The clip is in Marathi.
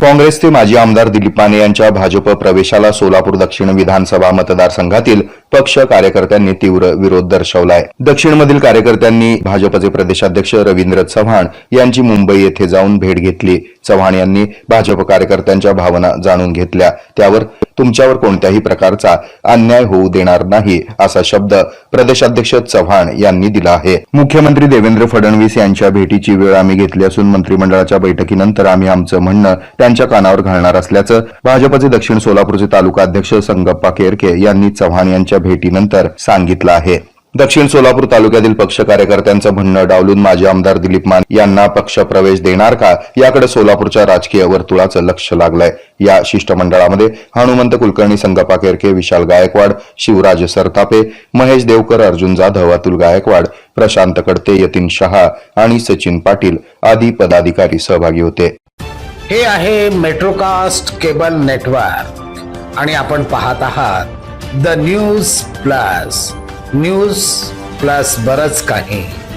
काँग्रेसचे माजी आमदार दिलीप माने यांच्या भाजप प्रवेशाला सोलापूर दक्षिण विधानसभा मतदारसंघातील पक्ष कार्यकर्त्यांनी तीव्र विरोध दर्शवलाय. दक्षिणमधील कार्यकर्त्यांनी भाजपचे प्रदेशाध्यक्ष रवींद्र चव्हाण यांची मुंबई येथे जाऊन भेट घेतली. चव्हाण यांनी भाजप कार्यकर्त्यांच्या भावना जाणून घेतल्या. त्यावर तुमच्यावर कोणत्याही प्रकारचा अन्याय होऊ देणार नाही असा शब्द प्रदेशाध्यक्ष चव्हाण यांनी दिला आहे. मुख्यमंत्री देवेंद्र फडणवीस यांच्या भेटीची वेळ आम्ही घेतली असून मंत्रिमंडळाच्या बैठकीनंतर आम्ही आमचं म्हणणं त्यांच्या कानावर घालणार असल्याचं भाजपचे दक्षिण सोलापूरचे तालुका अध्यक्ष संगप्पा केरके यांनी चव्हाण यांच्या भेटीनंतर सांगितलं आहे. दक्षिण सोलापूर तालुक्यातील पक्ष कार्यकर्त्यांचं म्हणणं डावलून माजी आमदार दिलीप मान यांना पक्ष प्रवेश देणार का? याकडे सोलापूरच्या राजकीय वर्तुळाचं लक्ष लागलंय. या शिष्टमंडळामध्ये हनुमंत कुलकर्णी संगप्पा केरके विशाल गायकवाड शिवराज सरतापे महेश देवकर अर्जुन जाधव अतुल गायकवाड प्रशांत कडते यतीन शहा आणि सचिन पाटील आदी पदाधिकारी सहभागी होते. हे आहे मेट्रोकास्ट केबल नेटवर्क आणि आपण पाहत आहात the news plus. News plus बरच काही.